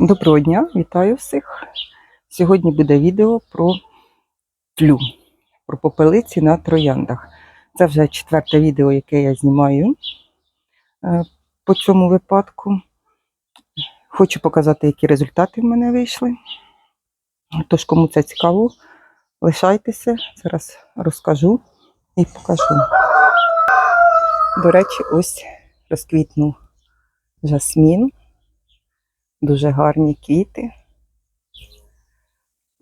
Доброго дня, вітаю всіх. Сьогодні буде відео про тлю, про попелиці на трояндах. Це вже четверте відео, яке я знімаю е, по цьому випадку. Хочу показати, які результати в мене вийшли. Тож, кому це цікаво, лишайтеся, зараз розкажу і покажу. До речі, ось розквітнув жасмін. Дуже гарні квіти.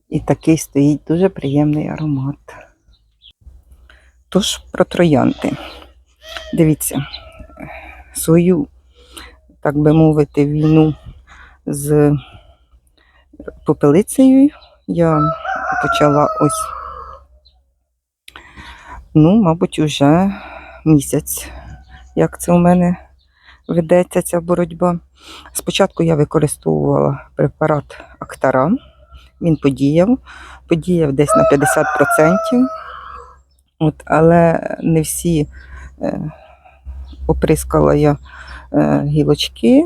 І такий стоїть дуже приємний аромат. Тож про троянди. Дивіться, свою, так би мовити, війну з попелицею я почала ось, ну, мабуть, уже місяць, як це у мене ведеться ця боротьба. Спочатку я використовувала препарат Актара. Він подіяв, подіяв десь на 50%. От, але не всі е, оприскала я е, гілочки,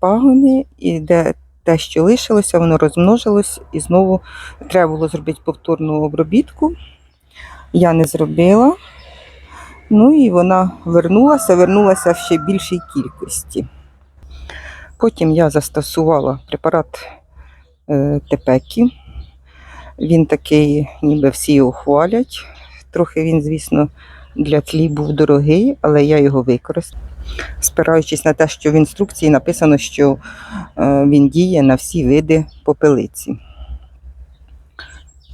пагони, і де те, що лишилося, воно розмножилось, і знову треба було зробити повторну обробітку. Я не зробила. Ну і вона вернулася, вернулася в ще більшій кількості. Потім я застосувала препарат е, Тепекі. Він такий, ніби всі його хвалять. Трохи він, звісно, для тлі був дорогий, але я його використала. Спираючись на те, що в інструкції написано, що е, він діє на всі види попелиці.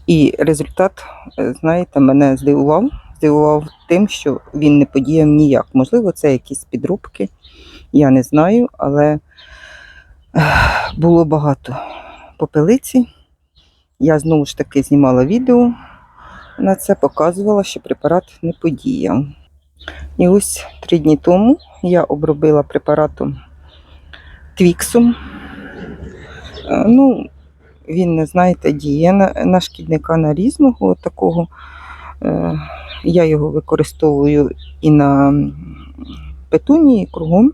І результат, е, знаєте, мене здивував. Здивував тим, що він не подіяв ніяк. Можливо, це якісь підробки, я не знаю, але було багато попелиці. Я знову ж таки знімала відео на це, показувала, що препарат не подіяв. І ось три дні тому я обробила препаратом Твіксом. Е, Ну, він, знаєте, діє на, на шкідника на різного такого. Е, Я його використовую і на петунії, і кругом.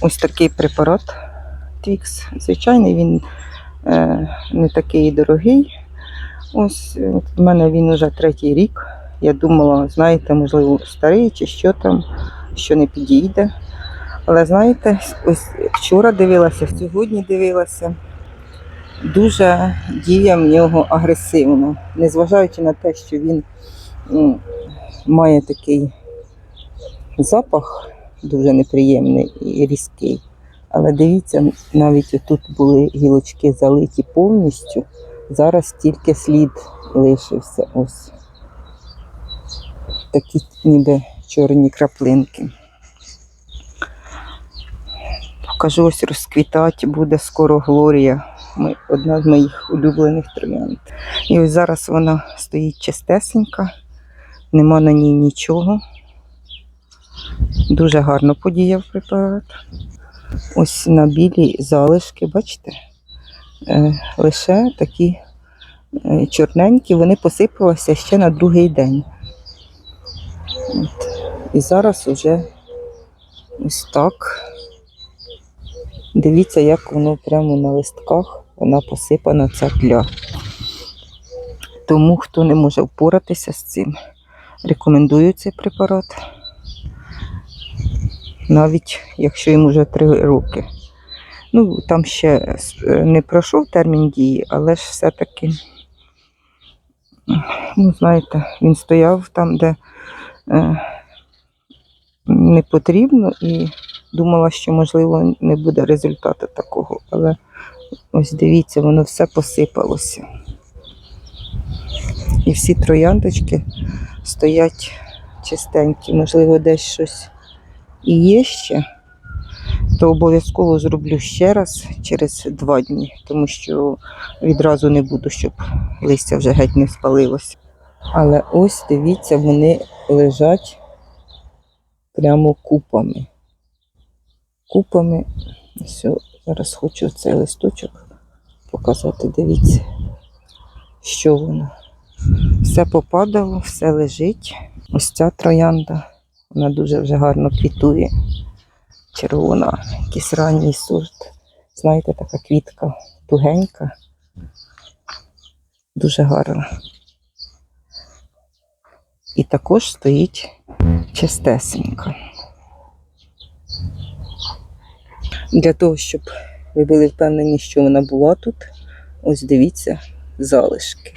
Ось такий препарат Твікс. Звичайний, він е, не такий дорогий. Ось е, в мене він вже третій рік. Я думала, знаєте, можливо, старий чи що там, що не підійде. Але знаєте, ось вчора дивилася, сьогодні дивилася. Дуже діє в нього агресивно, незважаючи на те, що він має такий запах дуже неприємний і різкий. Але дивіться, навіть тут були гілочки залиті повністю. Зараз тільки слід лишився. Ось такі ніби чорні краплинки. Покажу ось розквітати, буде скоро Глорія. Ми, одна з моїх улюблених троянд. І ось зараз вона стоїть чистесенька, нема на ній нічого. Дуже гарно подіяв препарат. Ось на білі залишки, бачите? Е, лише такі е, чорненькі, вони посипалися ще на другий день. От. І зараз уже ось так. Дивіться, як воно прямо на листках, вона посипана ця тля. Тому, хто не може впоратися з цим, рекомендую цей препарат. Навіть якщо йому вже три роки. Ну, там ще е, не пройшов термін дії, але ж все-таки, ну, знаєте, він стояв там, де е, не потрібно, і думала, що, можливо, не буде результату такого. Але ось дивіться, воно все посипалося. І всі трояндочки стоять чистенькі, можливо, десь щось і є ще то обов'язково зроблю ще раз через два дні, тому що відразу не буду, щоб листя вже геть не спалилося. Але ось дивіться, вони лежать прямо купами. Купами. Все, зараз хочу цей листочок показати. Дивіться, що воно. Все попадало, все лежить. Ось ця троянда, вона дуже вже гарно квітує червона, якийсь ранній сорт. Знаєте, така квітка тугенька. Дуже гарна. І також стоїть чистесенька. Для того, щоб ви були впевнені, що вона була тут, ось дивіться залишки.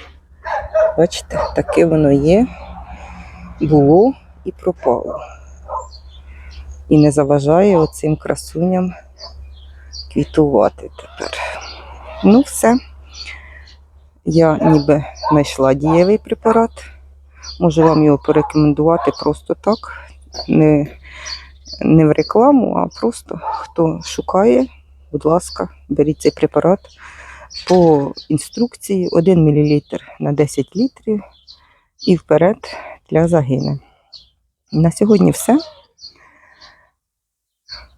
Бачите, таке воно є, було і пропало. І не заважає оцим красуням квітувати тепер. Ну, все. Я ніби знайшла дієвий препарат. Можу вам його порекомендувати просто так. Не, не в рекламу, а просто хто шукає, будь ласка, беріть цей препарат по інструкції 1 мл на 10 літрів і вперед для загини. На сьогодні все.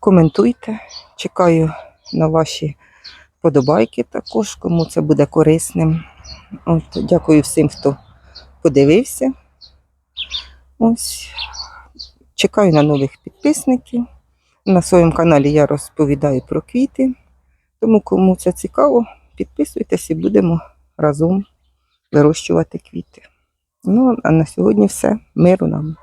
Коментуйте, чекаю на ваші подобайки також, кому це буде корисним. От, дякую всім, хто подивився. Ось. Чекаю на нових підписників. На своєму каналі я розповідаю про квіти. Тому кому це цікаво, підписуйтесь і будемо разом вирощувати квіти. Ну, а на сьогодні все. Миру нам.